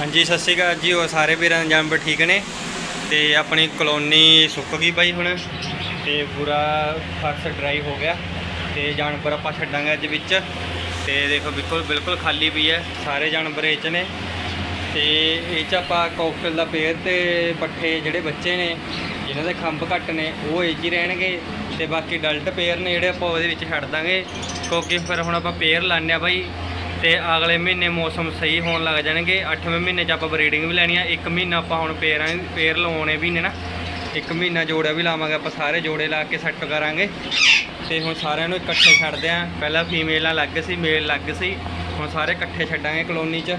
ਹਾਂਜੀ, ਸਤਿ ਸ਼੍ਰੀ ਅਕਾਲ ਜੀ ਉਹ ਸਾਰੇ ਵੀਰਾਂ ਦੇ ਜਾਨਵਰ ਠੀਕ ਨੇ? ਤੇ ਆਪਣੀ ਕਲੋਨੀ ਸੁੱਕ ਗਈ ਬਾਈ ਹੁਣ, ਤੇ ਪੂਰਾ ਫਰਸ਼ ਡਰਾਈ ਹੋ ਗਿਆ, ਤੇ ਜਾਨਵਰ ਆਪਾਂ ਛੱਡਾਂਗੇ ਅੱਜ ਵਿੱਚ। ਤੇ ਦੇਖੋ, ਬਿਲਕੁਲ ਬਿਲਕੁਲ ਖਾਲੀ ਪਈ ਹੈ, ਸਾਰੇ ਜਾਨਵਰ ਇਹ 'ਚ ਨੇ। ਤੇ ਇਹ 'ਚ ਆਪਾਂ ਕੋਕਟਲ ਦਾ ਪੇੜ ਤੇ ਪੱਠੇ ਜਿਹੜੇ ਬੱਚੇ ਨੇ, ਜਿਨ੍ਹਾਂ ਦੇ ਖੰਭ ਘੱਟ ਨੇ, ਉਹ ਇਹ 'ਚ ਹੀ ਰਹਿਣਗੇ। ਤੇ ਬਾਕੀ ਡਲਟ ਪੇਅਰ ਨੇ ਜਿਹੜੇ ਆਪਾਂ ਉਹਦੇ ਵਿੱਚ ਛੱਡ ਦਾਂਗੇ। ਕਿਉਂਕਿ ਫਿਰ ਹੁਣ ਆਪਾਂ ਪੇਅਰ ਲਾਉਂਦੇ ਆ ਬਾਈ। ਤੇ ਅਗਲੇ ਮਹੀਨੇ ਮੌਸਮ ਸਹੀ ਹੋਣ ਲੱਗ ਜਾਣਗੇ। 8ਵੇਂ ਮਹੀਨੇ 'ਚ ਆਪਾਂ ਬਰੀਡਿੰਗ ਵੀ ਲੈਣੀ ਆ। ਇੱਕ ਮਹੀਨਾ ਆਪਾਂ ਹੁਣ ਪੇਰਾਂ ਪੇਰ ਲਵਾਉਣੇ ਵੀ ਨੇ ਨਾ। ਇੱਕ ਮਹੀਨਾ ਜੋੜਾ ਵੀ ਲਾਵਾਂਗੇ, ਆਪਾਂ ਸਾਰੇ ਜੋੜੇ ਲਾ ਕੇ ਸੈੱਟ ਕਰਾਂਗੇ। ਤੇ ਹੁਣ ਸਾਰਿਆਂ ਨੂੰ ਇਕੱਠੇ ਛੱਡਦੇ ਆਂ। ਪਹਿਲਾਂ ਫੀਮੇਲਾਂ ਅਲੱਗ ਸੀ ਮੇਲ ਅਲੱਗ ਸੀ। ਹੁਣ ਸਾਰੇ ਇਕੱਠੇ ਛੱਡਾਂਗੇ ਕਲੋਨੀ 'ਚ।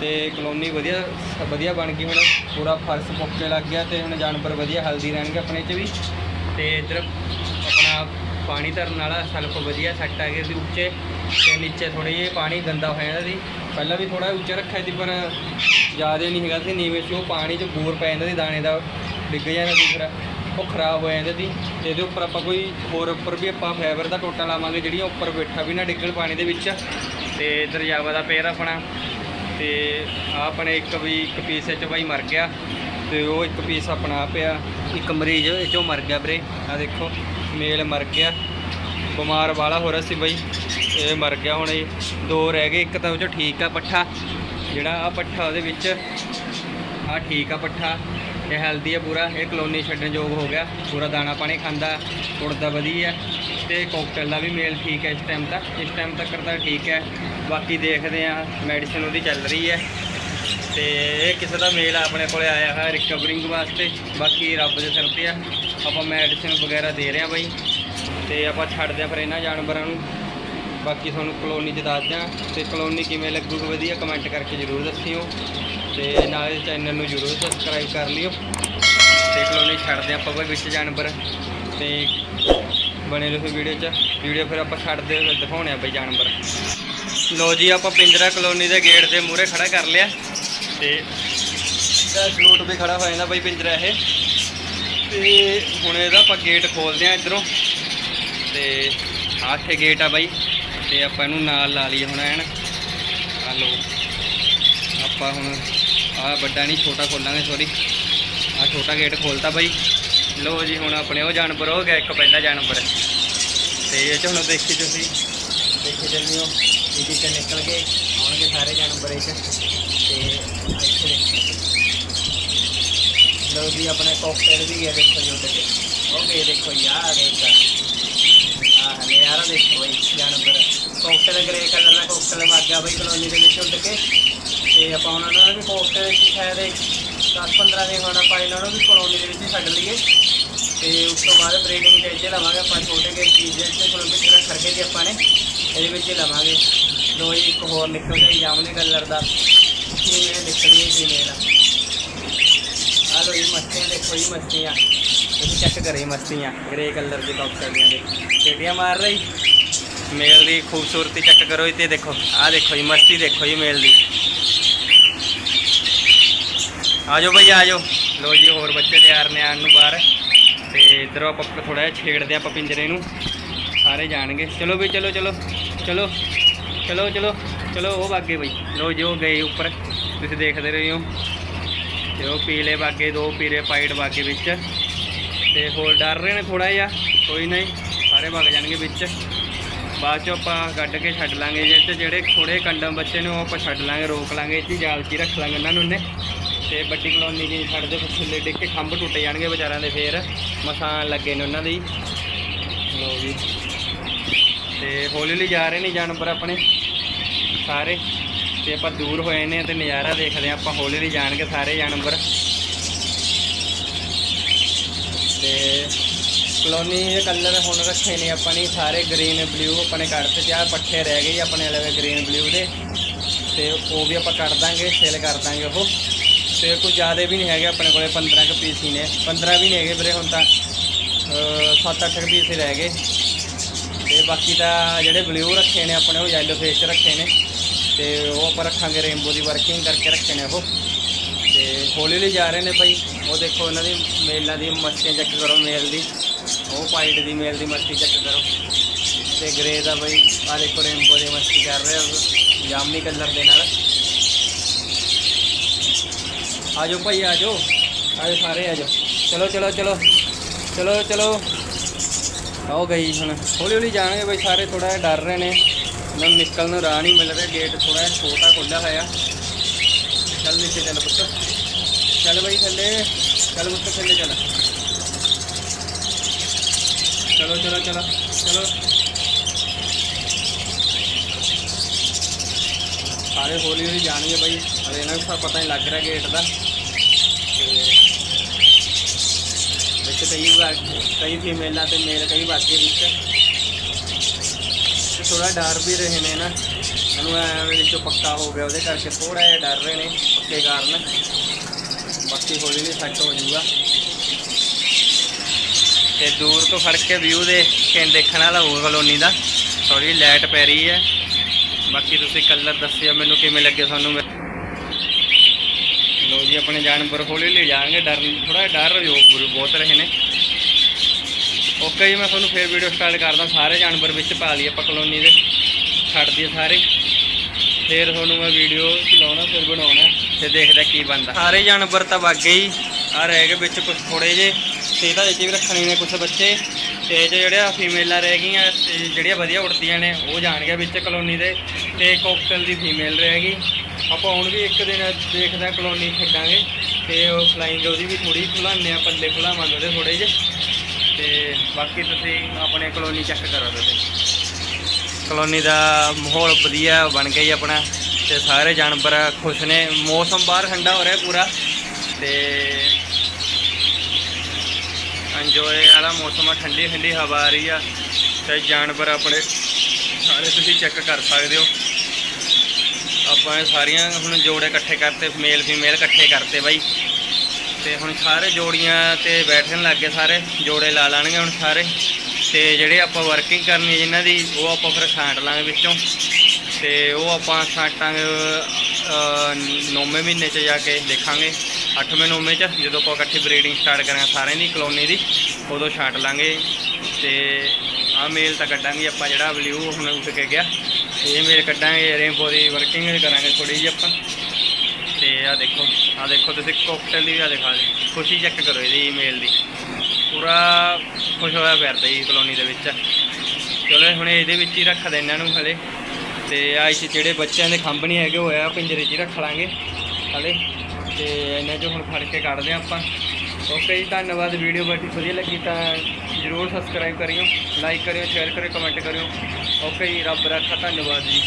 ਤੇ ਕਲੋਨੀ ਵਧੀਆ ਵਧੀਆ ਬਣ ਗਈ ਹੁਣ। ਪੂਰਾ ਫਰਸ਼ ਪੋਕੇ ਲੱਗ ਗਿਆ ਤੇ ਹੁਣ ਜਾਨਵਰ ਵਧੀਆ ਹਲਦੀ ਰਹਿਣਗੇ ਆਪਣੇ 'ਚ ਵੀ। ਤੇ ਇੱਧਰ ਆਪਣਾ ਪਾਣੀ ਧਰਨ ਵਾਲਾ, ਸੈਲਫ ਵਧੀਆ ਸੈੱਟ ਆ ਹੈਗੇ ਸੀ ਉੱਚੇ ਤੇ ਨੀਚੇ ਥੋੜੀ ਜਿਹੀ ਪਾਣੀ ਗੰਦਾ ਹੋ ਜਾਂਦਾ ਸੀ। ਪਹਿਲਾਂ ਵੀ ਥੋੜਾ ਉੱਚਾ ਰੱਖਿਆ ਸੀ, ਪਰ ਜ਼ਿਆਦਾ ਨਹੀਂ ਹੈਗਾ ਸੀ, ਨੀਵੇਂ 'ਚ ਉਹ ਪਾਣੀ 'ਚ ਬੂਰ ਪੈ ਜਾਂਦਾ ਸੀ, ਦਾਣੇ ਦਾ ਡਿੱਗ ਜਾਂਦਾ ਸੀ, ਫਿਰ ਉਹ ਖਰਾਬ ਹੋ ਜਾਂਦਾ ਸੀ। ਤੇ ਇਹਦੇ ਉੱਪਰ ਆਪਾਂ ਕੋਈ ਹੋਰ ਉੱਪਰ ਵੀ ਆਪਾਂ ਫਾਈਬਰ ਦਾ ਟੋਟਾ ਲਾਵਾਂਗੇ, ਜਿਹੜੀਆਂ ਉੱਪਰ ਬੈਠਾ ਵੀ ਨਾ ਡਿੱਗਣ ਪਾਣੀ ਦੇ ਵਿੱਚ। ਤੇ ਦਰਜਾਵਾ ਦਾ ਪੇਰ ਆਪਣਾ, ਤੇ ਆਹ ਆਪਣੇ ਇੱਕ ਵੀ ਇੱਕ ਪੀਸ ਇਹ 'ਚ ਬਾਈ ਮਰ ਗਿਆ, ਤੇ ਉਹ ਇੱਕ ਪੀਸ ਆਪਣਾ ਪਿਆ, ਇੱਕ ਮਰੀਜ਼ ਇਹ 'ਚੋਂ ਮਰ ਗਿਆ ਵੀਰੇ ਆ ਦੇਖੋ, ਮੇਲ ਮਰ ਗਿਆ। ਬਿਮਾਰ ਵਾਲਾ ਹੋ ਰਿਹਾ ਸੀ ਬਈ। ਇਹ ਮਰ ਗਿਆ ਹੁਣ ਇਹ। ਦੋ ਰਹਿ ਗਏ, ਇੱਕ ਤਾਂ ਉਹ 'ਚੋਂ ਠੀਕ ਆ ਪੱਠਾ। ਜਿਹੜਾ ਆ ਪੱਠਾ ਉਹਦੇ ਵਿੱਚ, ਆ ਠੀਕ ਆ ਪੱਠਾ। ਇਹ ਹੈਲਦੀ ਆ ਪੂਰਾ। ਇਹ ਕਲੋਨੀ ਛੱਡਣ ਯੋਗ ਹੋ ਗਿਆ। ਪੂਰਾ ਦਾਣਾ ਪਾਣੀ ਖਾਂਦਾ ਉੜਦਾ ਵਧੀਆ। ਤੇ ਕੋਕਟੇਲ ਦਾ ਵੀ ਮੇਲ ਠੀਕ ਹੈ ਇਸ ਟਾਈਮ ਤੱਕ ਇਸ ਟਾਈਮ ਤੱਕ ਤਾਂ ਠੀਕ ਹੈ ਬਾਕੀ ਦੇਖਦੇ ਆ ਮੈਡੀਸਿਨ ਉਹਦੀ ਚੱਲ ਰਹੀ ਹੈ ਤੇ ਇਹ ਕਿਸੇ ਦਾ ਮੇਲ ਆਪਣੇ ਕੋਲੇ ਆਇਆ ਹੈ ਰਿਕਵਰਿੰਗ ਵਾਸਤੇ। ਬਾਕੀ ਰੱਬ ਦੇ ਸਿਰ ਤੇ ਆ। ਆਪਾਂ ਮੈਡੀਸਿਨ ਵਗੈਰਾ ਦੇ ਰਹੇ ਆ ਬਾਈ। ਤੇ ਆਪਾਂ ਛੱਡਦੇ ਆ ਫਿਰ ਇਹਨਾਂ ਜਾਨਵਰਾਂ ਨੂੰ। ਬਾਕੀ ਤੁਹਾਨੂੰ ਕਲੋਨੀ 'ਚ ਦੱਸ ਦਿਆਂ ਤੇ ਕਲੋਨੀ ਕਿਵੇਂ ਲੱਗੂਗੀ ਵਧੀਆ ਕਮੈਂਟ ਕਰਕੇ ਜ਼ਰੂਰ ਦੱਸਿਓ। ਤੇ ਨਾਲੇ ਚੈਨਲ ਨੂੰ ਜ਼ਰੂਰ ਸਬਸਕ੍ਰਾਈਬ ਕਰ ਲਿਓ। ਤੇ ਕਲੋਨੀ ਛੱਡਦੇ ਆਪਾਂ ਕੋਈ ਵਿੱਚ ਜਾਨਵਰ। ਤੇ ਬਣੇ ਰਹੋ ਵੀਡੀਓ 'ਚ। ਵੀਡੀਓ ਫਿਰ ਆਪਾਂ ਛੱਡਦੇ ਹੋਏ ਦਿਖਾਉਣੇ ਆ ਬਈ ਜਾਨਵਰ। ਲੋ ਜੀ, ਆਪਾਂ ਪਿੰਜਰਾ ਕਲੋਨੀ ਦੇ ਗੇਟ ਦੇ ਮੂਹਰੇ ਖੜਾ ਕਰ ਲਿਆ। ਤੇ ਸਲੂਟ ਵੀ ਖੜਾ ਹੋ ਜਾਂਦਾ ਬਈ ਪਿੰਜਰਾ ਇਹ। ਤੇ ਹੁਣ ਇਹਦਾ ਆਪਾਂ ਗੇਟ ਖੋਲਦੇ ਆ ਇਧਰੋਂ। ਤੇ ਆਹ ਇੱਥੇ ਗੇਟ ਆ ਬਾਈ, ਤੇ ਆਪਾਂ ਇਹਨੂੰ ਨਾਲ ਲਾ ਲਈਏ ਹੁਣ ਐਨ। ਆ ਲੋ ਆਪਾਂ ਹੁਣ ਆ ਵੱਡਾ ਨਹੀਂ ਛੋਟਾ ਖੋਲਾਂਗੇ ਸੌਰੀ ਆ ਛੋਟਾ ਗੇਟ ਖੋਲਤਾ ਬਾਈ। ਲੋ ਜੀ, ਹੁਣ ਆਪਣੇ ਉਹ ਜਾਨਵਰ ਹੋ ਗਿਆ ਇੱਕ ਪਹਿਲਾ ਜਾਨਵਰ। ਤੇ ਇਹ ਚ ਹੁਣ ਦੇਖੀ ਤੁਸੀਂ। ਦੇਖੀ ਚੱਲਿਓ ਇਹ ਕਿਤੇ ਨਿਕਲ ਗਏ ਆਉਣਗੇ ਸਾਰੇ ਜਾਨਵਰ ਇਹ ਚ। ਤੇ ਇੱਥੇ ਲੋ ਜੀ, ਆਪਣੇ ਕੋਕਟੇਲ ਵੀ ਹੈ ਦੇਖੋ ਜੀ ਉਹਦੇ ਤੇ ਉਹ ਗਏ ਦੇਖੋ ਯਾਰ ਦੇਖਾ ਆਹ ਨਜ਼ਾਰਾ ਦੇਖੋ ਬਈ ਜਾਨਵਰ ਕੋਕਟੇਲ ਗ੍ਰੇ ਕਲਰ ਦਾ ਕੋਕਟੇਲ ਮਰ ਬਈ ਕਲੋਨੀ ਦੇ ਵਿੱਚ ਉੱਡ ਕੇ ਤੇ ਆਪਾਂ ਉਹਨਾਂ ਨੂੰ ਵੀ ਕੋਕਟੇਲ ਦੀ ਸ਼ਾਇਦ 10-15 ਦਿਨ ਹੁਣ ਆਪਾਂ ਇਹਨਾਂ ਨੂੰ ਵੀ ਕਲੋਨੀ ਦੇ ਵਿੱਚ ਹੀ ਛੱਡ ਲਈਏ ਤੇ ਉਸ ਤੋਂ ਬਾਅਦ ਬਰੀਡਿੰਗ ਦੇ ਇੱਥੇ ਲਵਾਂਗੇ ਆਪਾਂ, ਛੋਟੇ ਜਿਹੇ ਚੀਜ਼ ਦੇ ਕੋਲ ਵੀ ਜਿਹੜਾ ਖਰਕੇ ਦੀ ਆਪਾਂ ਨੇ। ਇਹਦੇ ਵਿੱਚ ਹੀ ਲਵਾਂਗੇ। ਦੋ ਹੀ ਇੱਕ ਹੋਰ ਨਿਕਲ ਗਿਆ ਜਾਮਨੇ ਕਲਰ ਦਾ। ਫੀਮੇਲ ਨਿਕਲੀ ਹੈ ਫੀਮੇਲ ਆ ਲੋ ਇਹ ਮਸਤੀਆਂ ਦੇਖੋ ਇਹ ਮੱਛੀਆਂ ਤੁਸੀਂ ਚੈੱਕ ਕਰੇ ਮਸਤੀਆਂ ਗ੍ਰੇ ਕਲਰ ਦੇ ਕਾਕਟੇਲੀਆਂ ਦੇ। ਟੇਡੀਆਂ ਮਾਰ ਰਹੀ। ਮੇਲ ਦੀ ਖੂਬਸੂਰਤੀ ਚੈੱਕ ਕਰੋ ਇਹ ਤੇ ਦੇਖੋ, ਆਹ ਦੇਖੋ ਜੀ, ਮਸਤੀ ਦੇਖੋ ਜੀ ਮੇਲ ਦੀ। ਆਜੋ ਬਈ, ਆਜੋ। ਲੋ ਜੀ, ਹੋਰ ਬੱਚੇ ਤਿਆਰ ਨੇ ਆਉਣ ਨੂੰ ਬਾਹਰ। ਤੇ ਇਧਰੋਂ ਆਪਾਂ ਥੋੜਾ ਜਿਹਾ ਛੇੜਦੇ ਆਪਾਂ ਪਿੰਜਰੇ ਨੂੰ। ਸਾਰੇ ਜਾਣਗੇ। ਚਲੋ ਬਈ, ਚਲੋ ਚਲੋ ਚਲੋ ਚਲੋ ਚਲੋ ਚਲੋ, ਉਹ ਬਾਗੇ ਬਈ। ਲੋ ਜੀ, ਉਹ ਗਏ ਉੱਪਰ। ਤੁਸੀਂ ਦੇਖਦੇ ਰਹੇ ਹੋ ਤੇ ਉਹ ਪੀਲੇ ਬਾਗੇ, ਦੋ ਪੀਲੇ ਪਾਈਟ ਬਾਗੇ ਵਿੱਚ। ਤੇ ਹੋਰ ਡਰ ਰਹੇ ਨੇ ਥੋੜਾ ਜਿਹਾ, ਕੋਈ ਨਹੀਂ, ਸਾਰੇ ਵਗ ਜਾਣਗੇ ਵਿੱਚ। ਬਾਅਦ 'ਚੋਂ ਆਪਾਂ ਕੱਢ ਕੇ ਛੱਡ ਲਾਂਗੇ ਜੇ ਤੇ ਜਿਹੜੇ ਥੋੜੇ ਕੰਡਮ ਬੱਚੇ ਨੇ ਉਹ ਆਪਾਂ ਛੱਡ ਲਾਂਗੇ, ਰੋਕ ਲਾਂਗੇ, ਇੱਥੇ ਜਾਲ 'ਚ ਰੱਖ ਲਾਂਗੇ ਉਹਨਾਂ ਨੂੰ ਨੇ ਤੇ ਵੱਡੀ ਕਲੋਨੀ ਜੀ ਛੱਡਦੇ ਫਿਰ ਥੱਲੇ ਡਿੱਗ ਕੇ ਖੰਭ ਟੁੱਟ ਜਾਣਗੇ ਵਿਚਾਰਿਆਂ ਦੇ ਫੇਰ, ਮਸਾਂ ਲੱਗੇ ਨੇ ਉਹਨਾਂ ਦੇ। ਹੀ ਜੀ। ਤੇ ਹੌਲੀ ਹੌਲੀ ਜਾ ਰਹੇ ਨੇ ਜਾਨਵਰ ਆਪਣੇ, ਸਾਰੇ। ਤੇ ਆਪਾਂ ਦੂਰ ਹੋਏ ਨੇ ਤੇ ਨਜ਼ਾਰਾ ਦੇਖਦੇ ਹਾਂ, ਆਪਾਂ ਹੌਲੀ ਹੌਲੀ ਜਾਣਗੇ ਸਾਰੇ ਜਾਨਵਰ। ਤੇ ਕਲੋਨੀ ਦੇ ਕਲਰ ਹੁਣ ਰੱਖੇ ਨੇ ਆਪਾਂ ਨੇ ਸਾਰੇ ਗ੍ਰੀਨ ਬਲੂ ਆਪਣੇ ਕੱਢਤੇ ਤੇ ਆਹ ਪੱਠੇ ਰਹਿ ਗਏ ਜੀ ਆਪਣੇ ਵਾਲੇ ਗ੍ਰੀਨ ਬਲੂ ਦੇ। ਤੇ ਉਹ ਵੀ ਆਪਾਂ ਕੱਢ ਦਾਂਗੇ ਸੇਲ ਕਰ ਦਾਂਗੇ ਉਹ। ਤੇ ਕੋਈ ਜ਼ਿਆਦਾ ਵੀ ਨਹੀਂ ਹੈਗੇ ਆਪਣੇ ਕੋਲੇ 15 ਕੁ ਪੀਸ ਹੀ ਨੇ। 15 ਵੀ ਨਹੀਂ ਹੈਗੇ ਵੀਰੇ ਹੁਣ ਤਾਂ 7-8 ਪੀਸ ਹੀ ਰਹਿ ਗਏ। ਤੇ ਬਾਕੀ ਤਾਂ ਜਿਹੜੇ ਬਲੂ ਰੱਖੇ ਨੇ ਆਪਣੇ, ਉਹ ਯੈਲੋ ਫੇਸ 'ਚ ਰੱਖੇ ਨੇ। ਤੇ ਉਹ ਆਪਾਂ ਰੱਖਾਂਗੇ ਰੇਨਬੋ ਦੀ ਵਰਕਿੰਗ ਕਰਕੇ ਰੱਖੇ ਨੇ ਉਹ। ਤੇ ਹੌਲੀ ਹੌਲੀ ਜਾ ਰਹੇ ਨੇ ਭਾਈ ਉਹ ਦੇਖੋ ਇਹਨਾਂ ਦੀ ਮੇਲਾਂ ਦੀ ਮਸਤੀਆਂ ਚੈੱਕ ਕਰੋ ਮੇਲ ਦੀ। ਉਹ ਪਾਈਟ ਦੀ ਮੇਲ ਦੀ ਮਸਤੀ ਚੈੱਕ ਕਰੋ। ਤੇ ਗ੍ਰੇ ਦਾ ਬਈ ਆ ਦੇਖੋ ਰੇਨਬੋ ਦੀ ਮਸਤੀ ਕਰ ਰਹੇ ਉਹ। ਜਾਮਨੀ ਕਲਰ ਦੇ ਨਾਲ। ਆਜੋ ਭਾਈ, ਆਜੋ। ਆਜੋ ਸਾਰੇ, ਆਜੋ। ਚਲੋ ਚਲੋ ਚਲੋ। ਚਲੋ ਚਲੋ। ਆਓ ਗਈ ਹੁਣ। ਹੌਲੀ ਹੌਲੀ ਜਾਣਗੇ ਬਈ ਸਾਰੇ ਥੋੜਾ ਜਿਹਾ ਡਰ ਰਹੇ ਨੇ। ਇਹਨਾਂ ਨਿਕਲਣ ਨੂੰ ਰਾਹ ਨਹੀਂ ਮਿਲ ਰਿਹਾ। ਗੇਟ ਥੋੜਾ ਜਿਹਾ ਛੋਟਾ ਖੁੱਲਿਆ ਹੋਇਆ। ਚੱਲ ਨੀਚੇ ਚੱਲ ਪੁੱਤ। ਚੱਲ ਬਈ ਥੱਲੇ, ਚੱਲ ਪੁੱਤ ਥੱਲੇ ਚੱਲ। ਚਲੋ ਚਲੋ ਚਲੋ ਚਲੋ। ਸਾਰੇ ਹੌਲੀ ਹੌਲੀ ਜਾਣਗੇ ਬਾਈ। ਹਲੇ ਇਹਨਾਂ ਨੂੰ ਪਤਾ ਨਹੀਂ ਲੱਗ ਰਿਹਾ ਗੇਟ ਦਾ। ਤੇ ਵਿੱਚ ਕਈ ਵਾਰ, ਕਈ ਫੀਮੇਲਾਂ ਤੇ ਮੇਲ ਕਈ ਬਾਕੀ ਵਿੱਚ। ਤੇ ਥੋੜਾ ਡਰ ਵੀ ਰਹੇ ਨੇ ਨਾ। ਇਹਨੂੰ ਐਵੇਂ ਵਿੱਚੋਂ ਪੱਕਾ ਹੋ ਗਿਆ, ਉਹਦੇ ਕਰਕੇ ਥੋੜਾ ਜਿਹਾ ਡਰ ਰਹੇ ਨੇ, ਪੱਕੇ ਕਾਰਨ। ਬਾਕੀ ਹੌਲੀ ਹੌਲੀ ਸੈੱਟ ਹੋ ਜਾਊਗਾ। ਤੇ ਦੂਰ ਤੋਂ ਫੜ ਕੇ ਵਿਊ ਦੇ ਕੇ ਦੇਖਣ ਵਾਲਾ ਹੋਊ ਕਲੋਨੀ ਦਾ। ਥੋੜੀ ਲਾਈਟ ਪੈ ਰਹੀ ਹੈ। ਬਾਕੀ ਤੁਸੀਂ ਕਲਰ ਦੱਸਿਓ ਮੈਨੂੰ ਕਿਵੇਂ ਲੱਗੇ ਤੁਹਾਨੂੰ। ਲੋ ਜੀ, ਆਪਣੇ ਜਾਨਵਰ ਹੌਲੀ ਹੌਲੀ ਜਾਣਗੇ। ਡਰ ਥੋੜਾ ਡਰ ਜੋ ਬਹੁਤ ਰਹੇ ਨੇ। ਓਕੇ ਜੀ, ਮੈਂ ਤੁਹਾਨੂੰ ਫੇਰ ਵੀਡੀਓ ਸਟਾਰਟ ਕਰਦਾ। ਸਾਰੇ ਜਾਨਵਰ ਵਿੱਚ ਪਾ ਲਈ ਆਪਾਂ ਕਲੋਨੀ ਦੇ। ਛੱਡ ਦਈਏ ਸਾਰੇ। ਫੇਰ ਤੁਹਾਨੂੰ ਮੈਂ ਵੀਡੀਓ ਚਲਾਉਣਾ ਫਿਰ ਬਣਾਉਣਾ। ਤੇ ਦੇਖਦਾ ਕੀ ਬਣਦਾ। ਸਾਰੇ ਜਾਨਵਰ ਤਾਂ ਵਗ ਗਏ ਹੀ ਆ ਰਹਿ ਗਏ ਵਿੱਚ ਕੁਝ ਥੋੜੇ ਜੇ ਤੇ ਤਾਂ ਇੱਥੇ ਵੀ ਰੱਖਣੇ ਨੇ ਕੁਝ ਬੱਚੇ। ਤੇ ਜੋ ਜਿਹੜੀਆਂ ਫੀਮੇਲਾਂ ਰਹਿ ਗਈਆਂ ਤੇ ਜਿਹੜੀਆਂ ਵਧੀਆ ਉੱਡਦੀਆਂ ਨੇ ਉਹ ਜਾਣਗੀਆਂ ਵਿੱਚ ਕਲੋਨੀ ਦੇ। ਤੇ ਕੋਕਟਲ ਦੀ ਫੀਮੇਲ ਰਹਿ ਗਈ। ਆਪਾਂ ਹੁਣ ਵੀ ਇੱਕ ਦਿਨ ਦੇਖਦੇ ਹਾਂ ਕਲੋਨੀ ਛੱਡਾਂਗੇ ਤੇ ਉਹ ਫਲਾਈਂਗ ਉਹਦੀ ਵੀ ਥੋੜੀ ਖੁਲਾਉਂਦੇ ਆ ਪੱਲੇ ਖੁਲਾਵਾਂਗੇ ਉਹਦੇ ਥੋੜੇ ਜਿਹੇ। ਤੇ ਬਾਕੀ ਤੁਸੀਂ ਆਪਣੇ ਕਲੋਨੀ ਚੈੱਕ ਕਰੋ ਤੁਸੀਂ ਕਲੋਨੀ ਦਾ ਮਾਹੌਲ ਵਧੀਆ ਬਣ ਗਿਆ ਜੀ ਆਪਣਾ ਤੇ ਸਾਰੇ ਜਾਨਵਰ ਖੁਸ਼ ਨੇ। ਮੌਸਮ ਬਾਹਰ ਠੰਡਾ ਹੋ ਰਿਹਾ ਪੂਰਾ ਤੇ ਇੰਜੋਏ ਵਾਲਾ ਮੌਸਮ ਆ, ਠੰਡੀ ਠੰਡੀ ਹਵਾ ਆ ਰਹੀ ਆ ਤੇ ਜਾਨਵਰ ਆਪਣੇ ਸਾਰੇ ਤੁਸੀਂ ਚੈੱਕ ਕਰ ਸਕਦੇ ਹੋ। ਆਪਾਂ ਇਹ ਸਾਰੀਆਂ ਹੁਣ ਜੋੜੇ ਇਕੱਠੇ ਕਰਤੇ ਮੇਲ ਫੀਮੇਲ ਇਕੱਠੇ ਕਰਤੇ ਬਾਈ। ਤੇ ਹੁਣ ਸਾਰੇ ਜੋੜੀਆਂ ਤੇ ਬੈਠਣ ਲੱਗ ਗਏ ਸਾਰੇ, ਜੋੜੇ ਲਾ ਲਾਣਗੇ ਹੁਣ ਸਾਰੇ। ਤੇ ਜਿਹੜੇ ਆਪਾਂ ਵਰਕਿੰਗ ਕਰਨੀ ਹੈ ਜਿਨ੍ਹਾਂ ਦੀ ਉਹ ਆਪਾਂ ਫਿਰ ਛਾਂਟ ਲਾਂਗੇ ਵਿੱਚੋਂ। ਤੇ ਉਹ ਆਪਾਂ ਛਾਂਟਾਂਗੇ ਅਹ, ਨੌਵੇਂ ਮਹੀਨੇ 'ਚ ਜਾ ਕੇ ਦੇਖਾਂਗੇ। ਅੱਠਵੇਂ ਨੌਵੇਂ 'ਚ ਜਦੋਂ ਆਪਾਂ ਇਕੱਠੀ ਬਰੀਡਿੰਗ ਸਟਾਰਟ ਕਰਾਂਗੇ ਸਾਰਿਆਂ ਦੀ ਕਲੋਨੀ ਦੀ ਉਦੋਂ ਛਾਂਟ ਲਾਂਗੇ। ਤੇ ਆਹ ਮੇਲ ਤਾਂ ਕੱਢਾਂਗੇ ਆਪਾਂ ਜਿਹੜਾ ਬਲੂ ਹੁਣ ਉੱਠ ਕੇ ਗਿਆ। ਇਹ ਮੇਲ ਕੱਢਾਂਗੇ ਰੇਨਬੋ ਦੀ ਵਰਕਿੰਗ ਕਰਾਂਗੇ ਥੋੜੀ ਜਿਹੀ ਆਪਾਂ। ਤੇ ਆ ਦੇਖੋ ਆ ਦੇਖੋ ਤੁਸੀਂ ਕੋਕਟੇਲ ਦੀ ਆ ਦਿਖਾ ਦੇ ਖੁਸ਼ੀ ਚੈੱਕ ਕਰੋ ਇਹਦੀ ਈਮੇਲ ਦੀ। ਪੂਰਾ ਖੁਸ਼ ਹੋਇਆ ਫਿਰਦਾ ਜੀ ਕਲੋਨੀ ਦੇ ਵਿੱਚ। ਚਲੋ ਹੁਣ ਇਹਦੇ ਵਿੱਚ ਹੀ ਰੱਖ ਇਹਨਾਂ ਨੂੰ ਹਲੇ। ਤੇ ਆ ਇਸ ਜਿਹੜੇ ਬੱਚਿਆਂ ਦੇ ਖੰਭ ਨਹੀਂ ਹੈਗੇ ਹੋਇਆ ਪਿੰਜਰੇ 'ਚ ਹੀ ਰੱਖ ਲਾਂਗੇ ਹਲੇ। ਤੇ ਇਹਨਾਂ 'ਚੋਂ ਹੁਣ ਫੜ ਕੇ ਕੱਢਦੇ ਹਾਂ ਆਪਾਂ। ਓਕੇ ਜੀ, ਧੰਨਵਾਦ। ਵੀਡੀਓ ਬੜੀ ਵਧੀਆ ਲੱਗੀ ਤਾਂ ਜਰੂਰ ਸਬਸਕ੍ਰਾਈਬ ਕਰਿਓ ਲਾਈਕ ਕਰਿਓ ਸ਼ੇਅਰ ਕਰਿਓ ਕਮੈਂਟ ਕਰਿਓ। ਓਕੇ ਜੀ, ਰੱਬ ਰੱਖਾ, ਧੰਨਵਾਦ ਜੀ।